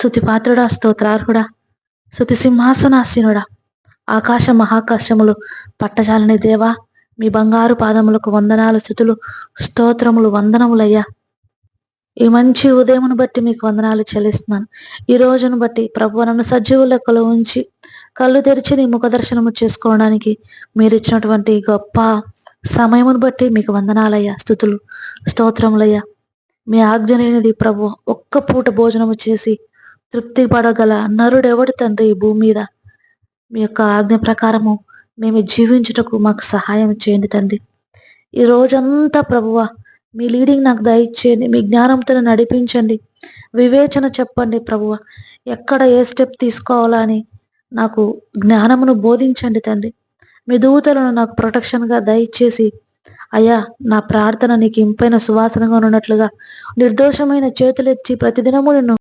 స్థుతి పాత్రుడా స్తోత్రార్హుడా స్థుతి సింహాసనాసీనుడా. ఆకాశ మహాకాశములు పట్టజాలని దేవా మీ బంగారు పాదములకు వందనాలు స్థుతులు స్తోత్రములు వందనములయ్యా. ఈ మంచి ఉదయమును బట్టి మీకు వందనాలు చెల్లిస్తున్నాను. ఈ రోజును బట్టి ప్రభు నన్ను సజీవు లెక్కలో ఉంచి కళ్ళు తెరిచి నీ ముఖ దర్శనము చేసుకోవడానికి మీరు ఇచ్చినటువంటి గొప్ప సమయమును బట్టి మీకు వందనాలయ్యా స్థుతులు స్తోత్రములయ్యా. మీ ఆజ్ఞ లేనిది ప్రభు ఒక్క పూట భోజనము చేసి తృప్తి పడగల నరుడెవడు తండ్రి ఈ భూమి మీద? మీ యొక్క ఆజ్ఞ ప్రకారము మేము జీవించుటకు మాకు సహాయం చేయండి తండ్రి. ఈ రోజంతా ప్రభువ మీ లీడింగ్ నాకు దయచేయండి మీ జ్ఞానంతో నడిపించండి. వివేచన చెప్పండి ప్రభువ ఎక్కడ ఏ స్టెప్ తీసుకోవాలా అని నాకు జ్ఞానమును బోధించండి తండ్రి. మీ దూతలను నాకు ప్రొటెక్షన్గా దయచేసి అయ్యా నా ప్రార్థన నీకు ఇంపైన సువాసనగా ఉన్నట్లుగా నిర్దోషమైన చేతులెత్తి ప్రతిదినము నిన్ను